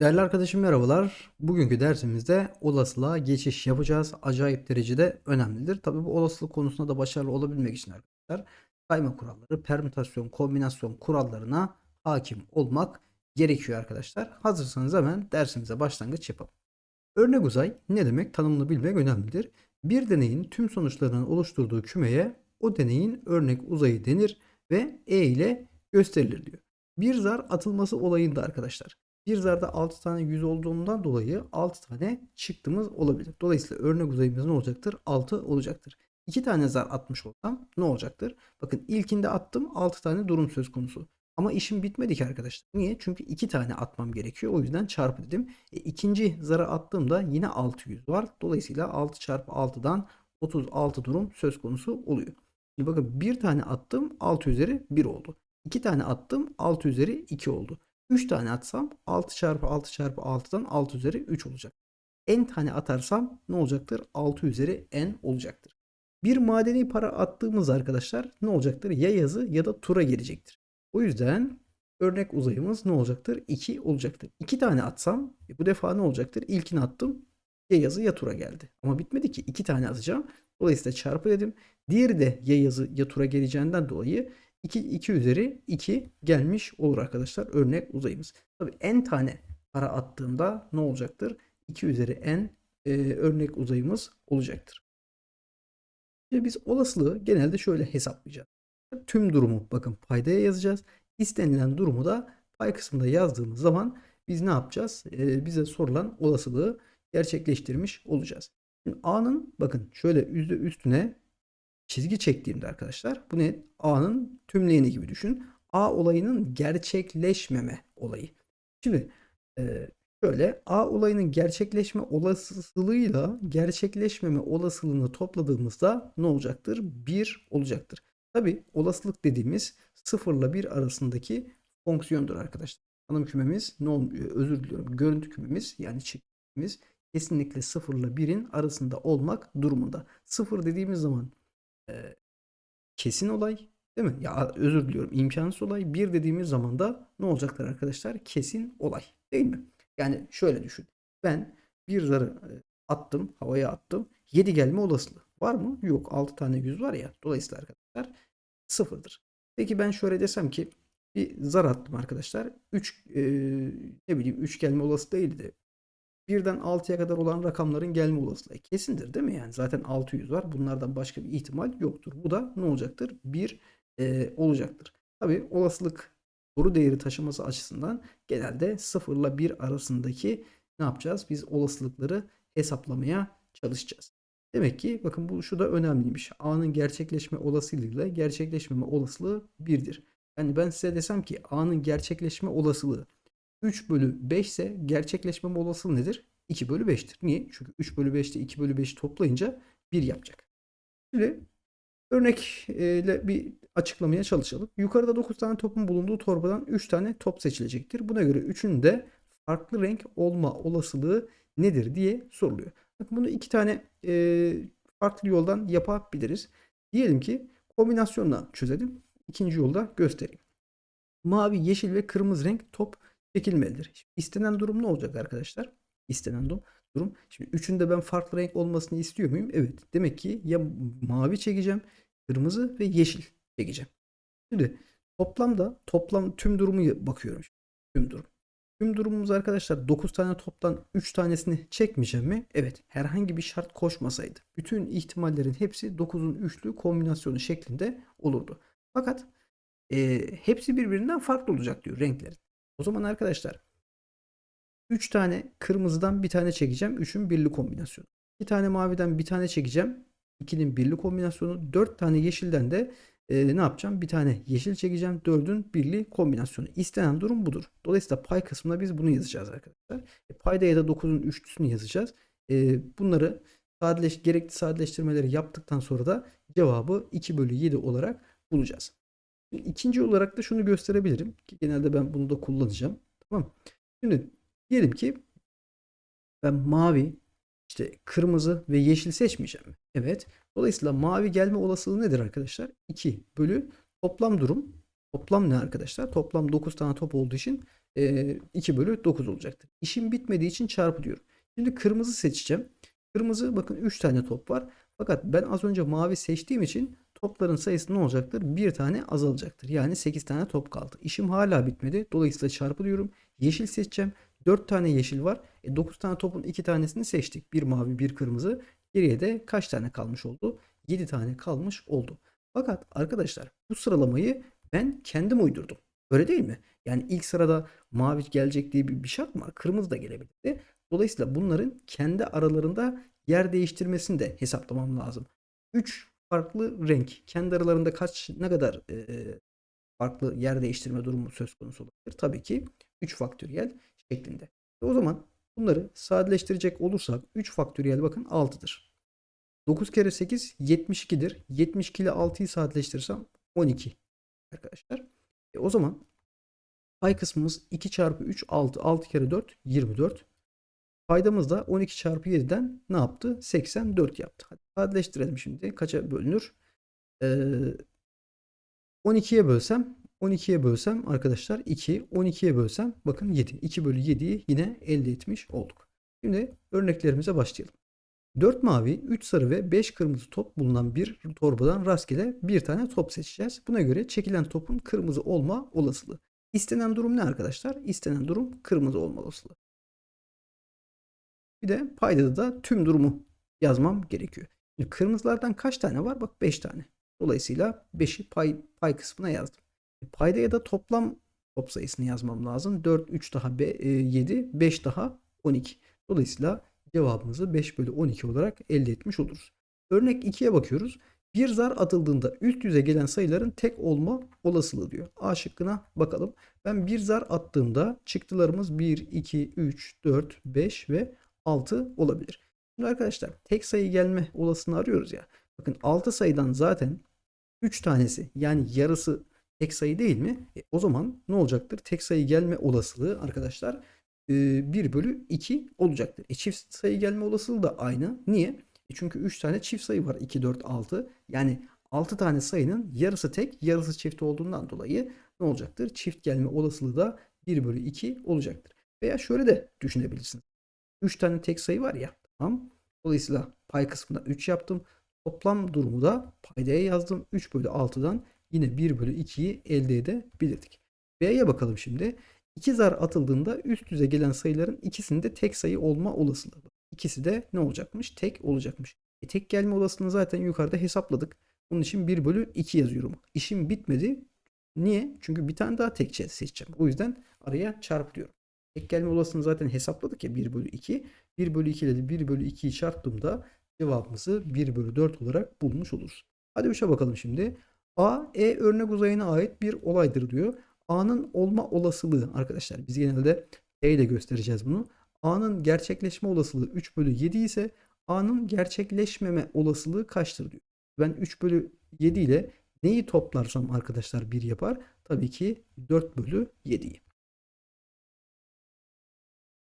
Değerli arkadaşım merhabalar. Bugünkü dersimizde olasılığa geçiş yapacağız. Acayip derecede önemlidir. Tabii bu olasılık konusunda da başarılı olabilmek için arkadaşlar sayma kuralları, permütasyon, kombinasyon kurallarına hakim olmak gerekiyor arkadaşlar. Hazırsanız hemen dersimize başlangıç yapalım. Örnek uzay ne demek tanımını bilmek önemlidir. Bir deneyin tüm sonuçlarının oluşturduğu kümeye o deneyin örnek uzayı denir ve E ile gösterilir diyor. Bir zar atılması olayında arkadaşlar. Bir zarda 6 tane 100 olduğundan dolayı 6 tane çıktığımız olabilir. Dolayısıyla örnek uzayımız ne olacaktır? 6 olacaktır. 2 tane zar atmış olsam ne olacaktır? Bakın ilkinde attım 6 tane durum söz konusu. Ama işim bitmedi ki arkadaşlar. Niye? Çünkü 2 tane atmam gerekiyor. O yüzden çarpı dedim. E, ikinci zara attığımda yine 600 var. Dolayısıyla 6 çarpı 6'dan 36 durum söz konusu oluyor. Şimdi bakın bir tane attım 6 üzeri 1 oldu. 2 tane attım 6 üzeri 2 oldu. 3 tane atsam 6 çarpı 6 çarpı 6'dan 6 üzeri 3 olacak. N tane atarsam ne olacaktır? 6 üzeri N olacaktır. Bir madeni para attığımız arkadaşlar ne olacaktır? Ya yazı ya da tura gelecektir. O yüzden örnek uzayımız ne olacaktır? 2 olacaktır. 2 tane atsam e, bu defa ne olacaktır? İlkini attım. Ya yazı ya tura geldi. Ama bitmedi ki 2 tane atacağım. Dolayısıyla çarpı dedim. Diğeri de ya yazı ya tura geleceğinden dolayı 2, 2 üzeri 2 gelmiş olur arkadaşlar örnek uzayımız. Tabi n tane para attığımda ne olacaktır? 2 üzeri n e, örnek uzayımız olacaktır. Şimdi biz olasılığı genelde şöyle hesaplayacağız. Tüm durumu bakın paydaya yazacağız. İstenilen durumu da pay kısmında yazdığımız zaman biz ne yapacağız? E, bize sorulan olasılığı gerçekleştirmiş olacağız. A'nın bakın şöyle üstüne çizgi çektiğimde arkadaşlar bu ne? A'nın tümleyeni gibi düşün. A olayının gerçekleşmeme olayı. Şimdi e, şöyle A olayının gerçekleşme olasılığıyla gerçekleşmeme olasılığını topladığımızda ne olacaktır? 1 olacaktır. Tabi olasılık dediğimiz 0 ile 1 arasındaki fonksiyondur arkadaşlar. Tanım kümemiz ne olmuyor? Özür diliyorum. Görüntü kümemiz yani çıktımız kesinlikle 0 ile 1'in arasında olmak durumunda. 0 dediğimiz zaman kesin olay değil mi? Ya özür diliyorum imkansız olay. Bir dediğimiz zaman da ne olacaktır arkadaşlar? Kesin olay değil mi? Yani şöyle düşün. Ben bir zarı attım, havaya attım. 7 gelme olasılığı var mı? Yok. 6 tane 100 var ya. Dolayısıyla arkadaşlar sıfırdır. Peki ben şöyle desem ki bir zar attım arkadaşlar. 3 e, ne bileyim 3 gelme olası değildi birden 6'ya kadar olan rakamların gelme olasılığı kesindir değil mi? Yani zaten 600 var. Bunlardan başka bir ihtimal yoktur. Bu da ne olacaktır? 1 e, olacaktır. Tabi olasılık doğru değeri taşıması açısından genelde 0 ile 1 arasındaki ne yapacağız? Biz olasılıkları hesaplamaya çalışacağız. Demek ki bakın bu şu da önemliymiş. A'nın gerçekleşme olasılığıyla gerçekleşmeme olasılığı 1'dir. Yani ben size desem ki A'nın gerçekleşme olasılığı 3 bölü 5 ise gerçekleşmem olasılığı nedir? 2 bölü 5'tir. Niye? Çünkü 3 bölü 5 ile 2 bölü 5'i toplayınca 1 yapacak. Şimdi örnekle bir açıklamaya çalışalım. Yukarıda 9 tane topun bulunduğu torbadan 3 tane top seçilecektir. Buna göre 3'ün de farklı renk olma olasılığı nedir diye soruluyor. Bakın bunu iki tane e, farklı yoldan yapabiliriz. Diyelim ki kombinasyonla çözelim. İkinci yolda göstereyim. Mavi, yeşil ve kırmızı renk top çekilmelidir. Şimdi istenen durum ne olacak arkadaşlar? İstenen durum. durum. Şimdi üçünde ben farklı renk olmasını istiyor muyum? Evet. Demek ki ya mavi çekeceğim, kırmızı ve yeşil çekeceğim. Şimdi toplamda toplam tüm durumu bakıyorum. Tüm durum. Tüm durumumuz arkadaşlar 9 tane toptan 3 tanesini çekmeyeceğim mi? Evet. Herhangi bir şart koşmasaydı. Bütün ihtimallerin hepsi 9'un üçlü kombinasyonu şeklinde olurdu. Fakat e, hepsi birbirinden farklı olacak diyor renklerin. O zaman arkadaşlar 3 tane kırmızıdan bir tane çekeceğim. 3'ün birli kombinasyonu. 2 tane maviden bir tane çekeceğim. 2'nin birli kombinasyonu. 4 tane yeşilden de e, ne yapacağım? Bir tane yeşil çekeceğim. 4'ün birli kombinasyonu. İstenen durum budur. Dolayısıyla pay kısmında biz bunu yazacağız arkadaşlar. E, payda ya da 9'un üçlüsünü yazacağız. E, bunları sadeleş, gerekli sadeleştirmeleri yaptıktan sonra da cevabı 2 bölü 7 olarak bulacağız. İkinci olarak da şunu gösterebilirim. Ki genelde ben bunu da kullanacağım. Tamam. Şimdi diyelim ki ben mavi, işte kırmızı ve yeşil seçmeyeceğim. Evet. Dolayısıyla mavi gelme olasılığı nedir arkadaşlar? 2 bölü toplam durum. Toplam ne arkadaşlar? Toplam 9 tane top olduğu için e, 2 bölü 9 olacaktır. İşim bitmediği için çarpı diyorum. Şimdi kırmızı seçeceğim. Kırmızı bakın 3 tane top var. Fakat ben az önce mavi seçtiğim için topların sayısı ne olacaktır? Bir tane azalacaktır. Yani 8 tane top kaldı. İşim hala bitmedi. Dolayısıyla çarpı diyorum. Yeşil seçeceğim. 4 tane yeşil var. E 9 tane topun 2 tanesini seçtik. Bir mavi bir kırmızı. Geriye de kaç tane kalmış oldu? 7 tane kalmış oldu. Fakat arkadaşlar bu sıralamayı ben kendim uydurdum. Öyle değil mi? Yani ilk sırada mavi gelecek diye bir, bir şart var? Kırmızı da gelebilirdi. Dolayısıyla bunların kendi aralarında yer değiştirmesini de hesaplamam lazım. 3 farklı renk kendi aralarında kaç ne kadar e, farklı yer değiştirme durumu söz konusu olabilir? Tabii ki 3 faktöriyel şeklinde. E o zaman bunları sadeleştirecek olursak 3 faktöriyel bakın 6'dır. 9 kere 8 72'dir. 72 ile 6'yı sadeleştirirsem 12 arkadaşlar. E o zaman pay kısmımız 2 çarpı 3 6. 6 kere 4 24. Paydamız da 12 çarpı 7'den ne yaptı? 84 yaptı. Hadi sadeleştirelim şimdi. Kaça bölünür? Ee, 12'ye bölsem 12'ye bölsem arkadaşlar 2. 12'ye bölsem bakın 7. 2 bölü 7'yi yine elde etmiş olduk. Şimdi örneklerimize başlayalım. 4 mavi, 3 sarı ve 5 kırmızı top bulunan bir torbadan rastgele bir tane top seçeceğiz. Buna göre çekilen topun kırmızı olma olasılığı. İstenen durum ne arkadaşlar? İstenen durum kırmızı olma olasılığı. Bir de paydada da tüm durumu yazmam gerekiyor. Şimdi kırmızılardan kaç tane var? Bak 5 tane. Dolayısıyla 5'i pay, pay kısmına yazdım. E, paydaya da toplam top sayısını yazmam lazım. 4, 3 daha 7, 5 daha 12. Dolayısıyla cevabımızı 5 bölü 12 olarak elde etmiş oluruz. Örnek 2'ye bakıyoruz. Bir zar atıldığında üst yüze gelen sayıların tek olma olasılığı diyor. A şıkkına bakalım. Ben bir zar attığımda çıktılarımız 1, 2, 3, 4, 5 ve 6 olabilir. Şimdi arkadaşlar tek sayı gelme olasılığını arıyoruz ya. Bakın 6 sayıdan zaten 3 tanesi yani yarısı tek sayı değil mi? E, o zaman ne olacaktır? Tek sayı gelme olasılığı arkadaşlar 1 bölü 2 olacaktır. E, çift sayı gelme olasılığı da aynı. Niye? E, çünkü 3 tane çift sayı var. 2, 4, 6. Yani 6 tane sayının yarısı tek, yarısı çift olduğundan dolayı ne olacaktır? Çift gelme olasılığı da 1 bölü 2 olacaktır. Veya şöyle de düşünebilirsiniz. 3 tane tek sayı var ya. Tamam. Dolayısıyla pay kısmında 3 yaptım. Toplam durumu da paydaya yazdım. 3 bölü 6'dan yine 1 bölü 2'yi elde edebilirdik. B'ye bakalım şimdi. 2 zar atıldığında üst yüze gelen sayıların ikisinde tek sayı olma olasılığı. İkisi de ne olacakmış? Tek olacakmış. E tek gelme olasılığını zaten yukarıda hesapladık. Bunun için 1 bölü 2 yazıyorum. İşim bitmedi. Niye? Çünkü bir tane daha tek seçeceğim. O yüzden araya çarp diyorum. Tek gelme olasılığını zaten hesapladık ya 1 bölü 2. 1 bölü 2 ile de 1 bölü 2'yi çarptığımda cevabımızı 1 bölü 4 olarak bulmuş oluruz. Hadi 3'e bakalım şimdi. A, E örnek uzayına ait bir olaydır diyor. A'nın olma olasılığı arkadaşlar biz genelde E ile göstereceğiz bunu. A'nın gerçekleşme olasılığı 3 bölü 7 ise A'nın gerçekleşmeme olasılığı kaçtır diyor. Ben 3 bölü 7 ile neyi toplarsam arkadaşlar 1 yapar? Tabii ki 4 bölü 7'yi.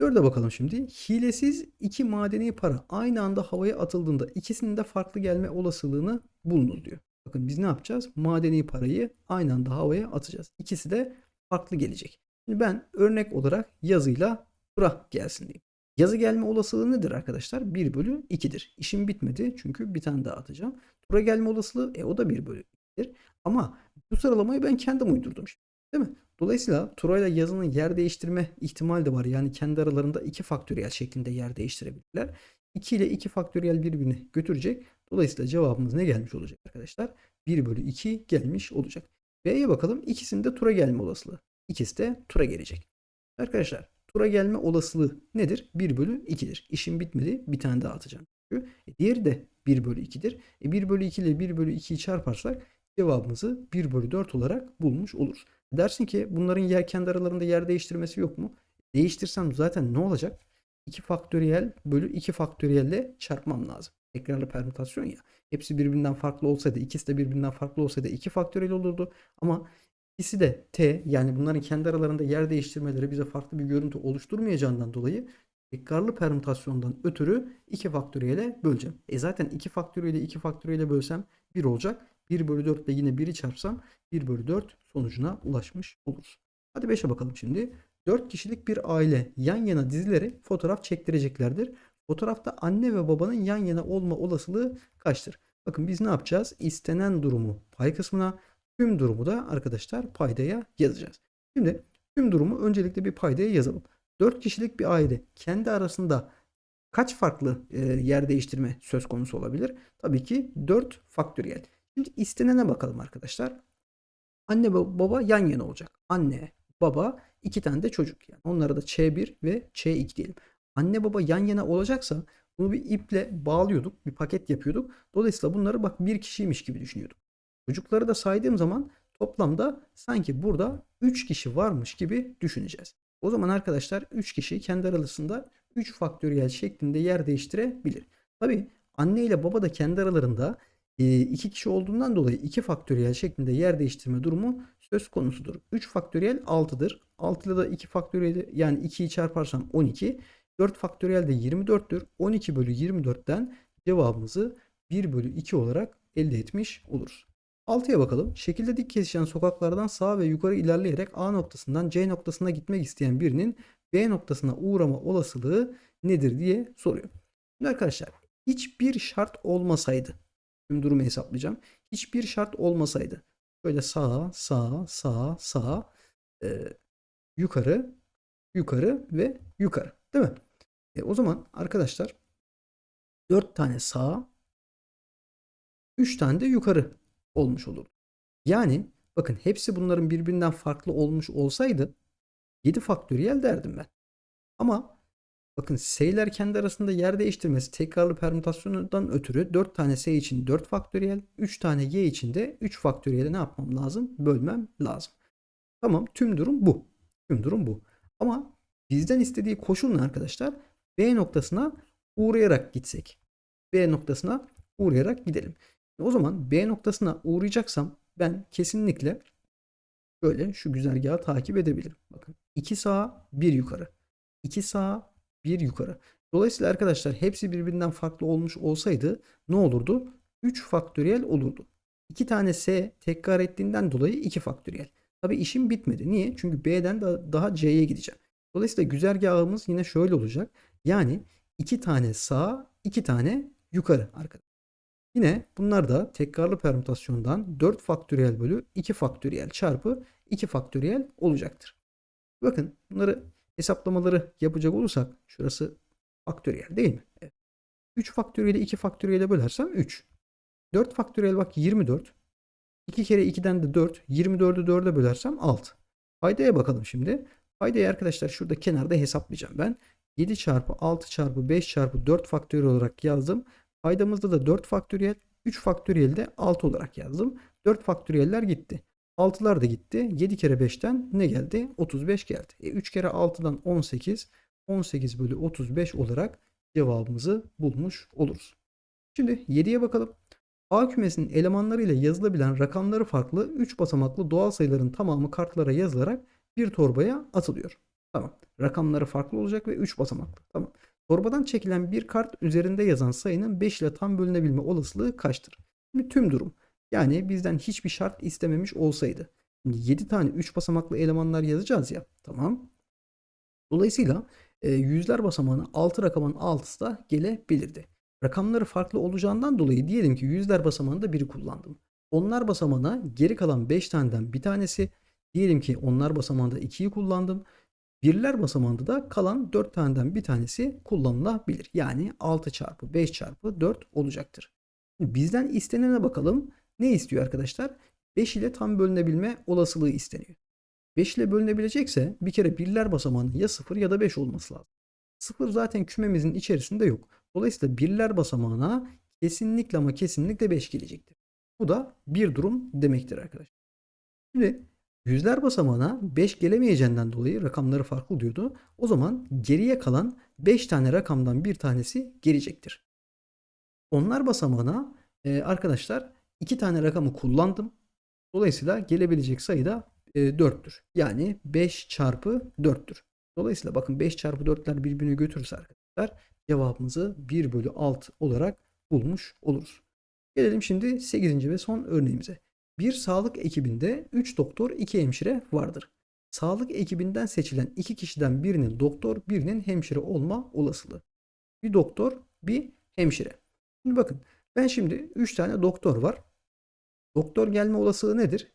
4'e bakalım şimdi. Hilesiz iki madeni para aynı anda havaya atıldığında ikisinin de farklı gelme olasılığını bulunur diyor. Bakın biz ne yapacağız? Madeni parayı aynı anda havaya atacağız. İkisi de farklı gelecek. Şimdi ben örnek olarak yazıyla tura gelsin diyeyim. Yazı gelme olasılığı nedir arkadaşlar? 1 bölü 2'dir. İşim bitmedi çünkü bir tane daha atacağım. Tura gelme olasılığı e, o da 1 bölü 2'dir. Ama bu sıralamayı ben kendim uydurdum. Değil mi? Dolayısıyla Tura ile yazının yer değiştirme ihtimali de var. Yani kendi aralarında iki faktöriyel şeklinde yer değiştirebilirler. 2 ile 2 faktöriyel birbirini götürecek. Dolayısıyla cevabımız ne gelmiş olacak arkadaşlar? 1 bölü 2 gelmiş olacak. B'ye bakalım. İkisinde tura gelme olasılığı. İkisi de tura gelecek. Arkadaşlar tura gelme olasılığı nedir? 1 bölü 2'dir. İşim bitmedi. Bir tane daha atacağım. E, diğeri de 1 bölü 2'dir. E, 1 bölü 2 ile 1 bölü 2'yi çarparsak cevabımızı 1 bölü 4 olarak bulmuş oluruz. Dersin ki bunların yer kendi aralarında yer değiştirmesi yok mu? Değiştirsem zaten ne olacak? 2 faktöriyel bölü 2 faktöriyelle çarpmam lazım. Tekrarlı permütasyon ya. Hepsi birbirinden farklı olsaydı, ikisi de birbirinden farklı olsaydı 2 faktöriyel olurdu. Ama ikisi de t yani bunların kendi aralarında yer değiştirmeleri bize farklı bir görüntü oluşturmayacağından dolayı tekrarlı permütasyondan ötürü 2 faktöriyele böleceğim. E zaten 2 faktöriyele 2 faktöriyele bölsem 1 olacak. 1 bölü 4 ile yine 1'i çarpsam 1 bölü 4 sonucuna ulaşmış oluruz. Hadi 5'e bakalım şimdi. 4 kişilik bir aile yan yana dizilerek fotoğraf çektireceklerdir. Fotoğrafta anne ve babanın yan yana olma olasılığı kaçtır? Bakın biz ne yapacağız? İstenen durumu pay kısmına, tüm durumu da arkadaşlar paydaya yazacağız. Şimdi tüm durumu öncelikle bir paydaya yazalım. 4 kişilik bir aile kendi arasında kaç farklı e, yer değiştirme söz konusu olabilir? Tabii ki 4 faktöriyel. Şimdi istenene bakalım arkadaşlar. Anne ve baba yan yana olacak. Anne, baba, iki tane de çocuk. Yani onlara da Ç1 ve Ç2 diyelim. Anne baba yan yana olacaksa bunu bir iple bağlıyorduk. Bir paket yapıyorduk. Dolayısıyla bunları bak bir kişiymiş gibi düşünüyorduk. Çocukları da saydığım zaman toplamda sanki burada 3 kişi varmış gibi düşüneceğiz. O zaman arkadaşlar 3 kişi kendi arasında 3 faktöriyel şeklinde yer değiştirebilir. Tabii anne ile baba da kendi aralarında iki kişi olduğundan dolayı 2 faktöriyel şeklinde yer değiştirme durumu söz konusudur. 3 faktöriyel 6'dır. 6 ile de 2 faktöriyel yani 2'yi çarparsam 12. 4 faktöriyel de 24'tür. 12 bölü 24'ten cevabımızı 1 bölü 2 olarak elde etmiş oluruz. 6'ya bakalım. Şekilde dik kesişen sokaklardan sağa ve yukarı ilerleyerek A noktasından C noktasına gitmek isteyen birinin B noktasına uğrama olasılığı nedir diye soruyor. Şimdi arkadaşlar hiçbir şart olmasaydı tüm durumu hesaplayacağım. Hiçbir şart olmasaydı böyle sağa sağa sağa sağa e, yukarı yukarı ve yukarı değil mi? E, o zaman arkadaşlar 4 tane sağa 3 tane de yukarı olmuş olur. Yani bakın hepsi bunların birbirinden farklı olmuş olsaydı 7 faktöriyel derdim ben. Ama bakın S'ler kendi arasında yer değiştirmesi tekrarlı permütasyonundan ötürü 4 tane S için 4 faktöriyel, 3 tane Y için de 3 faktöriyeli ne yapmam lazım? Bölmem lazım. Tamam tüm durum bu. Tüm durum bu. Ama bizden istediği koşul ne arkadaşlar? B noktasına uğrayarak gitsek. B noktasına uğrayarak gidelim. O zaman B noktasına uğrayacaksam ben kesinlikle böyle şu güzergahı takip edebilirim. Bakın 2 sağa 1 yukarı. 2 sağa 1 yukarı. Dolayısıyla arkadaşlar hepsi birbirinden farklı olmuş olsaydı ne olurdu? 3 faktöriyel olurdu. 2 tane S tekrar ettiğinden dolayı 2 faktöriyel. Tabi işim bitmedi. Niye? Çünkü B'den da daha C'ye gideceğim. Dolayısıyla güzergahımız yine şöyle olacak. Yani 2 tane sağ, 2 tane yukarı arkadaşlar. Yine bunlar da tekrarlı permütasyondan 4 faktöriyel bölü 2 faktöriyel çarpı 2 faktöriyel olacaktır. Bakın bunları hesaplamaları yapacak olursak şurası faktöriyel değil mi? Evet. 3 faktöriyeli 2 faktöriyele bölersem 3. 4 faktöriyel bak 24. 2 kere 2'den de 4. 24'ü 4'e bölersem 6. Paydaya bakalım şimdi. Paydayı arkadaşlar şurada kenarda hesaplayacağım ben. 7 çarpı 6 çarpı 5 çarpı 4 faktöriyel olarak yazdım. Paydamızda da 4 faktöriyel, 3 faktöriyel de 6 olarak yazdım. 4 faktöriyeller gitti. 6'lar da gitti. 7 kere 5'ten ne geldi? 35 geldi. E 3 kere 6'dan 18. 18 bölü 35 olarak cevabımızı bulmuş oluruz. Şimdi 7'ye bakalım. A kümesinin elemanlarıyla yazılabilen rakamları farklı 3 basamaklı doğal sayıların tamamı kartlara yazılarak bir torbaya atılıyor. Tamam. Rakamları farklı olacak ve 3 basamaklı. Tamam. Torbadan çekilen bir kart üzerinde yazan sayının 5 ile tam bölünebilme olasılığı kaçtır? Şimdi tüm durum. Yani bizden hiçbir şart istememiş olsaydı. Şimdi 7 tane 3 basamaklı elemanlar yazacağız ya. Tamam. Dolayısıyla e, yüzler basamağına 6 rakamın 6'sı da gelebilirdi. Rakamları farklı olacağından dolayı diyelim ki yüzler basamağında biri kullandım. Onlar basamağına geri kalan 5 taneden bir tanesi. Diyelim ki onlar basamağında 2'yi kullandım. Birler basamağında da kalan 4 taneden bir tanesi kullanılabilir. Yani 6 çarpı 5 çarpı 4 olacaktır. Bizden istenene bakalım. Ne istiyor arkadaşlar? 5 ile tam bölünebilme olasılığı isteniyor. 5 ile bölünebilecekse bir kere birler basamağının ya 0 ya da 5 olması lazım. 0 zaten kümemizin içerisinde yok. Dolayısıyla birler basamağına kesinlikle ama kesinlikle 5 gelecektir. Bu da bir durum demektir arkadaşlar. Şimdi yüzler basamağına 5 gelemeyeceğinden dolayı rakamları farklı diyordu. O zaman geriye kalan 5 tane rakamdan bir tanesi gelecektir. Onlar basamağına e, arkadaşlar 2 tane rakamı kullandım. Dolayısıyla gelebilecek sayı da e, 4'tür. Yani 5 çarpı 4'tür. Dolayısıyla bakın 5 çarpı 4'ler birbirini götürürse arkadaşlar cevabımızı 1 bölü 6 olarak bulmuş oluruz. Gelelim şimdi 8. ve son örneğimize. Bir sağlık ekibinde 3 doktor 2 hemşire vardır. sağlık ekibinden seçilen iki kişiden birinin doktor, birinin hemşire olma olasılığı. Bir doktor, bir hemşire. Şimdi bakın ben şimdi 3 tane doktor var. Doktor gelme olasılığı nedir?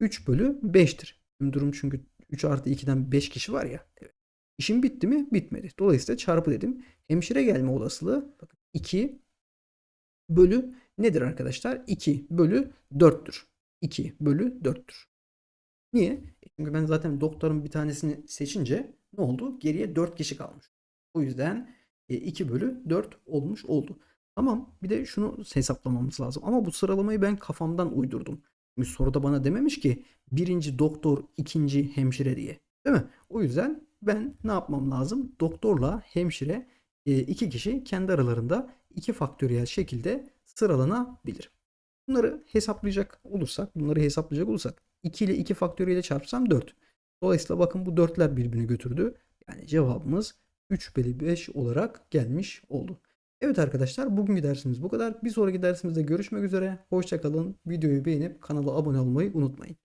3 bölü 5'tir. Şimdi durum çünkü 3 artı 2'den 5 kişi var ya. Evet. İşim bitti mi? Bitmedi. Dolayısıyla çarpı dedim. Hemşire gelme olasılığı bakın 2 bölü nedir arkadaşlar? 2 bölü 4'tür. 2 bölü 4'tür. Niye? E Çünkü ben zaten doktorun bir tanesini seçince ne oldu? Geriye 4 kişi kalmış. O yüzden e, 2 bölü 4 olmuş oldu. Tamam bir de şunu hesaplamamız lazım. Ama bu sıralamayı ben kafamdan uydurdum. Şimdi soruda bana dememiş ki birinci doktor, ikinci hemşire diye. Değil mi? O yüzden ben ne yapmam lazım? Doktorla hemşire e, iki kişi kendi aralarında iki faktöriyel şekilde sıralanabilir. Bunları hesaplayacak olursak, bunları hesaplayacak olursak 2 ile 2 faktöriyeli çarpsam 4. Dolayısıyla bakın bu dörtler birbirini götürdü. Yani cevabımız 3 bölü 5 olarak gelmiş oldu. Evet arkadaşlar bugünkü dersimiz bu kadar. Bir sonraki dersimizde görüşmek üzere. Hoşçakalın. Videoyu beğenip kanala abone olmayı unutmayın.